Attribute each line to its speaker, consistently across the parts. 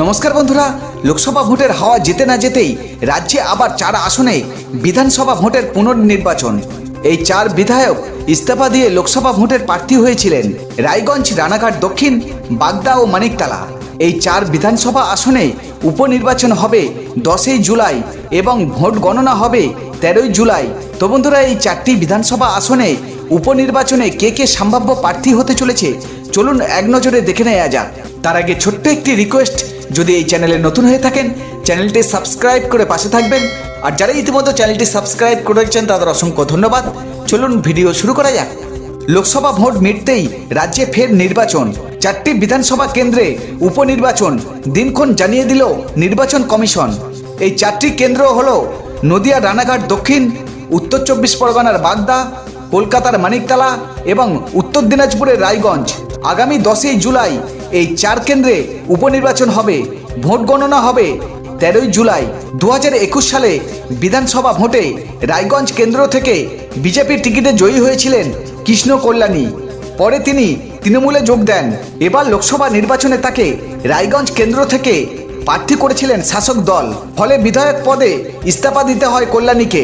Speaker 1: নমস্কার বন্ধুরা, লোকসভা ভোটের হাওয়া যেতে না যেতেই রাজ্যে আবার চার আসনে বিধানসভা ভোটের পুনর্নির্বাচন। এই চার বিধায়ক ইস্তফা দিয়ে লোকসভা ভোটের প্রার্থী হয়েছিলেন রায়গঞ্জ, রানাঘাট, দক্ষিণ, বাগদা ও মানিকতলা। এই চার বিধানসভা আসনে উপনির্বাচন হবে দশই জুলাই এবং ভোট গণনা হবে তেরোই জুলাই। তো বন্ধুরা, এই চারটি বিধানসভা আসনে উপনির্বাচনে কে কে সম্ভাব্য প্রার্থী হতে চলেছে, চলুন এক নজরে দেখে নেওয়া যাক। তার আগে ছোট্ট একটি রিকোয়েস্ট যদি এই চ্যানেলে নতুন হয়ে থাকেন, চ্যানেলটি সাবস্ক্রাইব করে পাশে থাকবেন। আর যারা ইতিমধ্যে চ্যানেলটি সাবস্ক্রাইব করেছেন তাদের অসংখ্য ধন্যবাদ। চলুন ভিডিও শুরু করা যাক। লোকসভা ভোট মিটতেই রাজ্যে ফের নির্বাচন। চারটি বিধানসভা কেন্দ্রে উপনির্বাচন। দিনক্ষণ জানিয়ে দিল নির্বাচন কমিশন। এই চারটি কেন্দ্র হল নদিয়া, রানাঘাট, দক্ষিণ, উত্তর চব্বিশ পরগনার বাগদা, কলকাতার মানিকতলা এবং উত্তর দিনাজপুরের রায়গঞ্জ। আগামী দশই জুলাই এই চার কেন্দ্রে উপনির্বাচন হবে, ভোট গণনা হবে তেরোই জুলাই দু সালে বিধানসভা ভোটে রায়গঞ্জ কেন্দ্র থেকে বিজেপির টিকিটে জয়ী হয়েছিলেন কৃষ্ণ কল্যাণী। পরে তিনি তৃণমূলে যোগ দেন। এবার লোকসভা নির্বাচনে তাকে রায়গঞ্জ কেন্দ্র থেকে প্রার্থী করেছিলেন শাসক দল। ফলে বিধায়ক পদে ইস্তফা দিতে হয় কল্যাণীকে।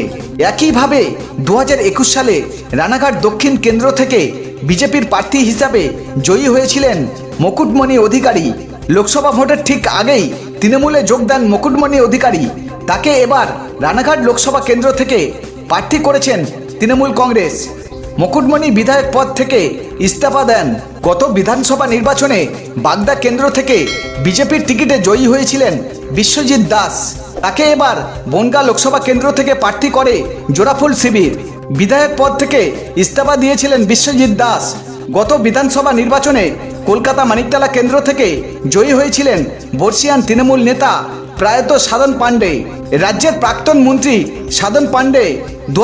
Speaker 1: একইভাবে দু একুশ সালে রানাঘাট দক্ষিণ কেন্দ্র থেকে বিজেপির প্রার্থী হিসাবে জয়ী হয়েছিলেন মুকুটমণি অধিকারী। লোকসভা ভোটের ঠিক আগেই তৃণমূলে যোগ দেন মুকুটমণি অধিকারী। তাকে এবার রানাঘাট লোকসভা কেন্দ্র থেকে প্রার্থী করেছেন তৃণমূল কংগ্রেস। মুকুটমণি বিধায়ক পদ থেকে ইস্তফা দেন। গত বিধানসভা নির্বাচনে বাগদা কেন্দ্র থেকে বিজেপির টিকিটে জয়ী হয়েছিলেন বিশ্বজিৎ দাস। তাকে এবার বনগা লোকসভা কেন্দ্র থেকে প্রার্থী করে জোড়াফুল শিবির। বিধায়ক পদ থেকে ইস্তফা দিয়েছিলেন বিশ্বজিৎ দাস। গত বিধানসভা নির্বাচনে কলকাতা মানিকতলা কেন্দ্র থেকে জয়ী হয়েছিলেন বর্ষিয়ান তৃণমূল নেতা প্রায়ত সাধন পাণ্ডে। রাজ্যের প্রাক্তন মন্ত্রী সাধন পাণ্ডে দু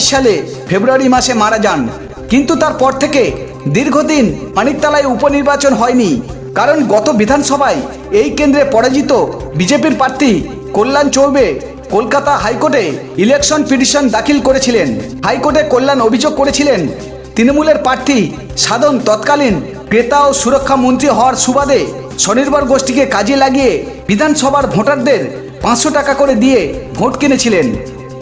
Speaker 1: সালে ফেব্রুয়ারি মাসে মারা যান। কিন্তু তারপর থেকে দীর্ঘদিন মানিকতলায় উপনির্বাচন হয়নি। কারণ গত বিধানসভায় এই কেন্দ্রে পরাজিত বিজেপির প্রার্থী কল্যাণ চৌবে কলকাতা হাইকোর্টে ইলেকশন পিটিশন দাখিল করেছিলেন। হাইকোর্টে কল্যাণ অভিযোগ করেছিলেন তৃণমূলের প্রার্থী সাধন তৎকালীন ক্রেতা ও সুরক্ষা মন্ত্রী হওয়ার সুবাদে স্বনির্ভর গোষ্ঠীকে কাজে লাগিয়ে বিধানসভার ভোটারদের পাঁচশো টাকা করে দিয়ে ভোট কিনেছিলেন।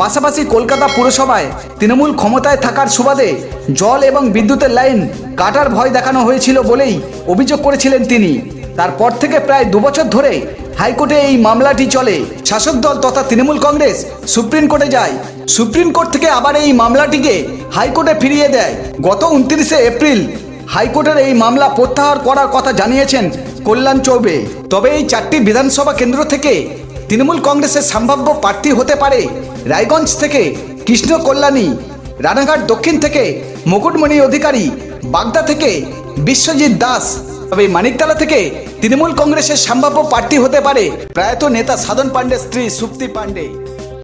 Speaker 1: পাশাপাশি কলকাতা পুরসভায় তৃণমূল ক্ষমতায় থাকার সুবাদে জল এবং বিদ্যুতের লাইন কাটার ভয় দেখানো হয়েছিল বলেই অভিযোগ করেছিলেন তিনি। তারপর থেকে প্রায় দুবছর ধরে হাইকোর্টে এই মামলাটি চলে। শাসক দল তথা তৃণমূল কংগ্রেস সুপ্রিম কোর্টে যায়। সুপ্রিম কোর্ট থেকে আবার এই মামলাটিকে হাইকোর্টে ফিরিয়ে দেয়। গত উনত্রিশে এপ্রিল হাইকোর্টের এই মামলা প্রত্যাহার করার কথা জানিয়েছেন কল্যাণ চৌবে। তবে এই চারটি বিধানসভা কেন্দ্র থেকে তৃণমূল কংগ্রেসের সম্ভাব্য প্রার্থী হতে পারে রায়গঞ্জ থেকে কৃষ্ণ কল্যাণী, রানাঘাট দক্ষিণ থেকে মুকুটমণি অধিকারী, বাগদা থেকে বিশ্বজিৎ দাস। তবে মানিকতলা থেকে তৃণমূল কংগ্রেসের সম্ভাব্য প্রার্থী হতে পারে প্রয়াত নেতা সাধন পাণ্ডে স্ত্রী সুপ্তি পাণ্ডে।